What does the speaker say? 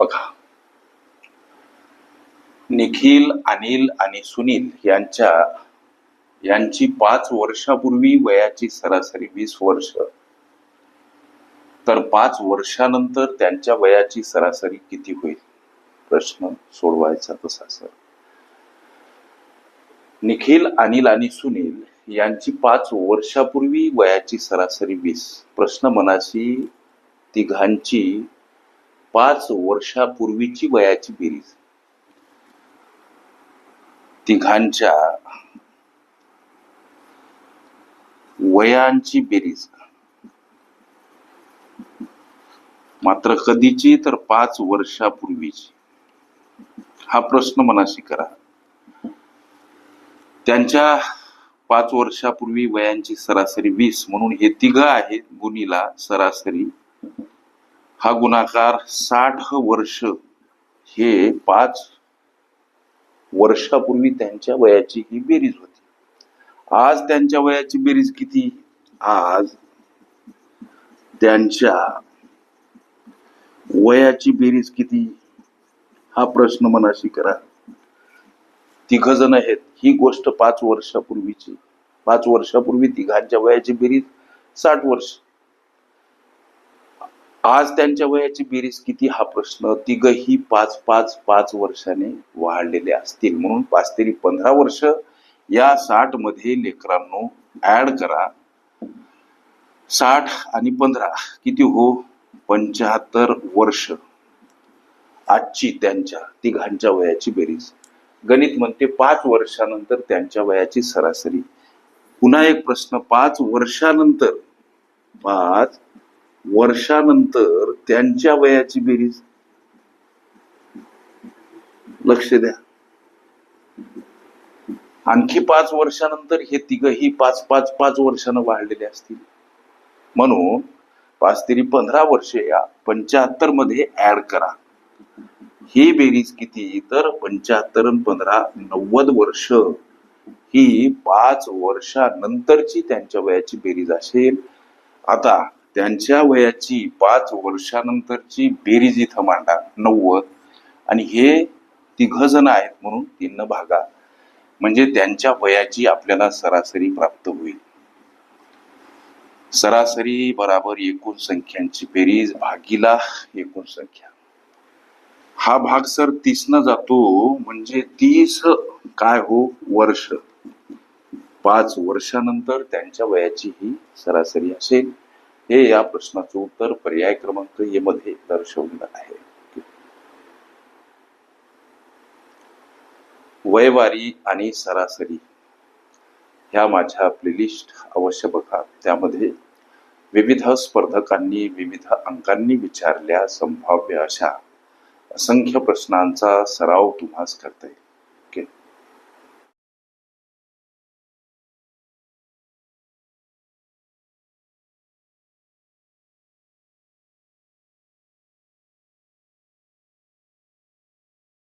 बघा. निखिल अनिल आणि सुनील यांच्या यांची पाच वर्षापूर्वी वयाची सरासरी वीस वर्ष. तर पाच वर्षानंतर त्यांच्या वयाची सरासरी किती होईल? प्रश्न सोडवायचा तसा सर. निखिल अनिल आणि सुनील यांची पाच वर्षापूर्वी वयाची सरासरी वीस. प्रश्न मनाशी तिघांची पाच वर्षापूर्वीची वयाची बेरीज. तिघांच्या वयांची बेरीज. मात्र कधीची तर पाच वर्षापूर्वीची. हा प्रश्न मनाशी करा. त्यांच्या पाच वर्षापूर्वी वयांची सरासरी वीस म्हणून हे तिघ आहेत गुणीला सरासरी हा गुणाकार साठ वर्ष हे पाच वर्षापूर्वी त्यांच्या वयाची ही बेरीज होती. आज त्यांच्या वयाची बेरीज किती? आज त्यांच्या वयाची बेरीज किती? हा प्रश्न मनाशी करा. तिघ जण आहेत. ही गोष्ट पाच वर्षापूर्वीची. पाच वर्षापूर्वी तिघांच्या वयाची बेरीज साठ वर्ष. आज त्यांच्या वयाची बेरीज किती हा प्रश्न? तिघही पाच पाच पाच वर्षाने वाढलेले असतील. म्हणून पाच तरी पंधरा वर्ष या साठमध्ये लेकरांनो ऍड करा. साठ आणि पंधरा किती हो? पंच्याहत्तर वर्ष. आजची त्यांच्या तिघांच्या वयाची बेरीज. गणित म्हणते पाच वर्षानंतर त्यांच्या वयाची सरासरी. पुन्हा एक प्रश्न पाच वर्षानंतर. पाच वर्षानंतर त्यांच्या वयाची बेरीज. लक्ष द्या. आणखी पाच वर्षानंतर हे तिघही पाच पाच पाच वर्षानं वाढलेले असतील. म्हणून पाच तरी पंधरा वर्षे या पंच्याहत्तरमध्ये ऍड करा. ही बेरीज किती? तर पंच्याहत्तर आणि पंधरा नव्वद वर्ष ही पाच वर्षानंतरची त्यांच्या वयाची बेरीज असेल. आता त्यांच्या वयाची पाच वर्षानंतरची बेरीज इथं मांडा नव्वद. आणि हे तिघ जण आहेत म्हणून तीन भागा. म्हणजे त्यांच्या वयाची आपल्याला सरासरी प्राप्त होईल. सरासरी बराबर एकूण संख्यांची बेरीज भागीला एकूण संख्या. हा भाग सर तीस न जातो म्हणजे तीस काय हो? वर्ष. पाच वर्षानंतर त्यांच्या वयाची ही सरासरी असेल. हे या प्रश्नाचं उत्तर पर्याय क्रमांक ए मध्ये दर्शवलेलं आहे. वयवारी आणि सरासरी ह्या माझ्या प्लेलिस्ट अवश्य बघा. त्यामध्ये विविध स्पर्धकांनी विविध अंकांनी विचारल्या संभाव्य अशा असंख्य प्रश्नांचा सराव तुम्हास करता येईल.